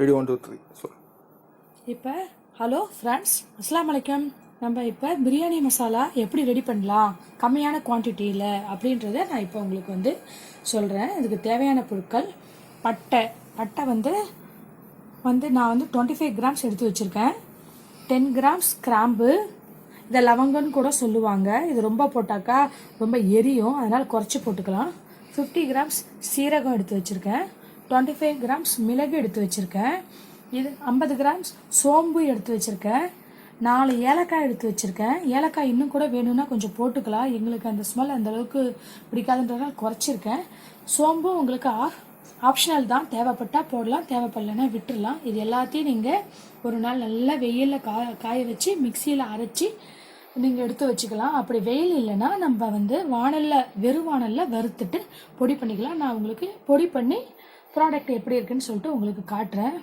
Ready one two three சொல் இப்போ hello friends அஸ்லாம் வலைக்கம் நம்ம இப்போ பிரியாணி மசாலா எப்படி ரெடி பண்ணலாம்? கம்மியான குவான்டிட்டியில் அப்படின்றத நான் இப்போ உங்களுக்கு வந்து சொல்கிறேன் இதுக்கு தேவையான பொருட்கள் பட்டை. பட்டை வந்து வந்து நான் வந்து டுவெண்ட்டி ஃபைவ் கிராம்ஸ் எடுத்து வச்சுருக்கேன். டென் கிராம்ஸ் கிராம்பு. இதை லவங்கன்னு கூட சொல்லுவாங்க. இது ரொம்ப போட்டாக்கா ரொம்ப எரியும். அதனால் குறைச்சி போட்டுக்கலாம். ஃபிஃப்டி கிராம்ஸ் சீரகம் எடுத்து வச்சுருக்கேன். டுவெண்ட்டி ஃபைவ் கிராம்ஸ் மிளகு எடுத்து வச்சுருக்கேன். இது ஐம்பது கிராம்ஸ் சோம்பு எடுத்து வச்சுருக்கேன். நாலு ஏலக்காய் எடுத்து வச்சுருக்கேன். ஏலக்காய் இன்னும் கூட வேணும்னா கொஞ்சம் போட்டுக்கலாம். எங்களுக்கு அந்த ஸ்மெல் அந்த அளவுக்கு பிடிக்காதுன்றதால குறைச்சிருக்கேன். சோம்பு உங்களுக்கு ஆஃப் ஆப்ஷனல் தான். தேவைப்பட்டால் போடலாம் தேவைப்படலைன்னா விட்டுடலாம் இது எல்லாத்தையும் நீங்கள் ஒரு நாள் நல்லா வெயிலில் கா காய வச்சு மிக்சியில் அரைச்சி நீங்கள் எடுத்து வச்சுக்கலாம். அப்படி வெயில் இல்லைன்னா நம்ம வந்து வானலில் வெறும் வானலில் வறுத்துட்டு பொடி பண்ணிக்கலாம். நான் உங்களுக்கு பொடி பண்ணி ப்ராடக்ட் எப்படி இருக்குன்னு சொல்லிட்டு உங்களுக்கு காட்டுறேன்.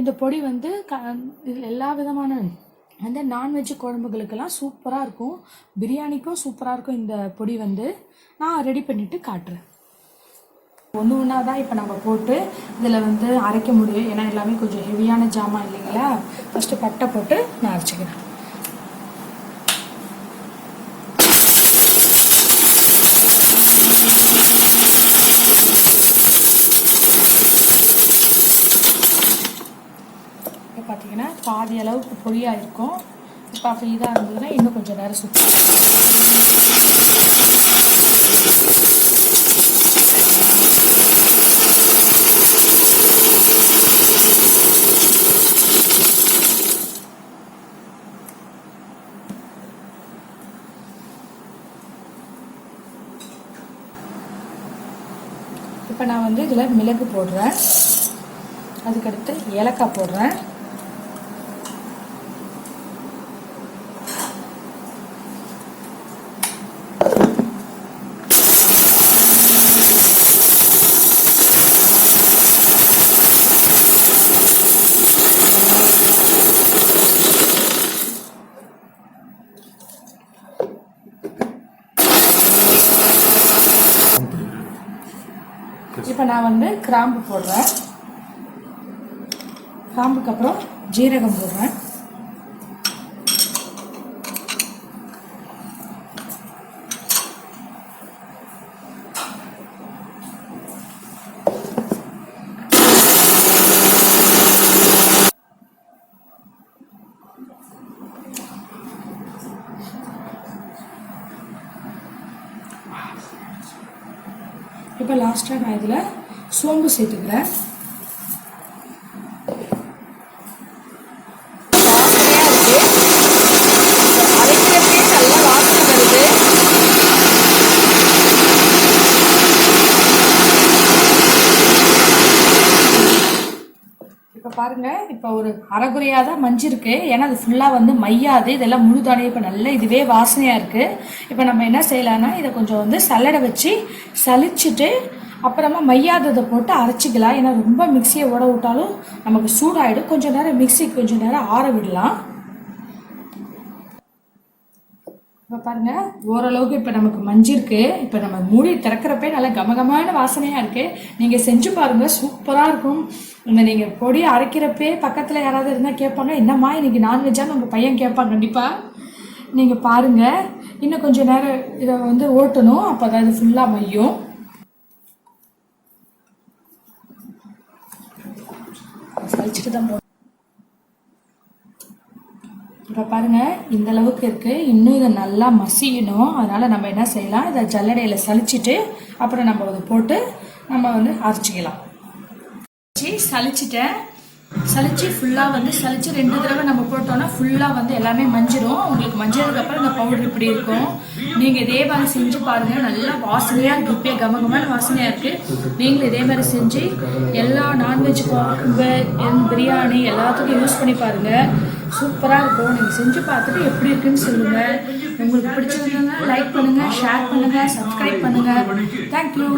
இந்த பொடி வந்து க இதில் எல்லா விதமான அந்த நான்வெஜ் குழம்புகளுக்கெல்லாம் சூப்பராக இருக்கும். பிரியாணிக்கும் சூப்பராக இருக்கும் இந்த பொடி வந்து. நான் ரெடி பண்ணிவிட்டு காட்டுறேன். ஒன்று ஒன்றா தான் இப்போ நம்ம போட்டு இதில் வந்து அரைக்க முடியும். ஏன்னா எல்லாமே கொஞ்சம் ஹெவியான ஜாமான் இல்லைங்களா? ஃபஸ்ட்டு பட்டை போட்டு நான் அரைச்சிக்கிறேன் இப்போ பார்த்தீங்கன்னா பாதி அளவுக்கு பொரியாக இருக்கும் இப்போ அப்போ இதாக இருந்ததுன்னா இன்னும் கொஞ்சம் நேரம் சுற்றி இப்போ நான் வந்து இதில் மிளகு போடுறேன். அதுக்கடுத்து ஏலக்காய் போடுறேன். இப்போ நான் வந்து கிராம்பு போடுறேன். கிராம்புக்கு அப்புறம் ஜீரகம் போடுறேன். இப்போ லாஸ்ட்டாக நான் இதில் சோம்பு சேர்த்துக்கிறேன் வாசனையாக இருக்கு அரைக்கிறப்பே நல்லா வாசனை வருது பாருங்கள் பாருங்க இப்போ ஒரு அரைகுறையாக தான் மஞ்சிருக்கு. ஏன்னா அது ஃபுல்லாக வந்து மையாது. இதெல்லாம் முழுதானே இப்போ நல்ல இதுவே வாசனையாக இருக்குது இப்போ நம்ம என்ன செய்யலாம்னா இதை கொஞ்சம் வந்து சல்லடை வச்சு சலிச்சுட்டு அப்புறமா மையாததை போட்டு அரைச்சிக்கலாம். ஏன்னா ரொம்ப மிக்சியை ஓட விட்டாலும் நமக்கு சூடாகிடும் கொஞ்சம் நேரம் மிக்ஸி கொஞ்சம் நேரம் ஆற விடலாம். இப்போ பாருங்க ஓரளவுக்கு இப்போ நமக்கு மஞ்சிருக்கு. இப்போ நம்ம மூடி திறக்கிறப்பே நல்லா கமகமான வாசனையாக இருக்குது நீங்கள் செஞ்சு பாருங்கள் சூப்பராக இருக்கும். இந்த நீங்கள் பொடி அரைக்கிறப்பே பக்கத்தில் யாராவது இருந்தால் கேட்பாங்க என்னம்மா இன்னைக்கு நான்வெஜ்ஜாக உங்கள் பையன் கேட்பான் கண்டிப்பாக நீங்கள் பாருங்கள் இன்னும் கொஞ்சம் நேரம் இதை வந்து ஓட்டணும். அப்போ தான் இது ஃபுல்லாக மையும் சலிச்சுட்டு தான் போ இப்போ பாருங்கள் இந்த அளவுக்கு இருக்குது இன்னும் இதை நல்லா மசியணும். அதனால் நம்ம என்ன செய்யலாம்? இதை ஜல்லடையில் சளிச்சிட்டு அப்புறம் நம்ம அதை போட்டு நம்ம வந்து அரைச்சிக்கலாம். வச்சு சலிச்சிட்டேன் சலிச்சு ஃபுல்லாக வந்து சலிச்சு ரெண்டு தடவை நம்ம போட்டோம்னா ஃபுல்லாக வந்து எல்லாமே மஞ்சிடும் உங்களுக்கு மஞ்சதுக்கப்புறம் இந்த பவுடர் இப்படி இருக்கும். நீங்கள் இதே மாதிரி செஞ்சு பாருங்கள் நல்லா வாசனையாக இருக்கு. கமகமான வாசனையாக இருக்குது நீங்களும் இதே மாதிரி செஞ்சு எல்லா நான்வெஜ் குழம்பு பிரியாணி எல்லாத்துக்கும் யூஸ் பண்ணி பாருங்கள் சூப்பராக இருக்கும். நீங்கள் செஞ்சு பார்த்துட்டு எப்படி இருக்குன்னு சொல்லுங்கள் உங்களுக்கு பிடிச்சிருந்ததுன்னா லைக் பண்ணுங்கள் ஷேர் பண்ணுங்கள் சப்ஸ்கிரைப் பண்ணுங்கள் தேங்க்யூ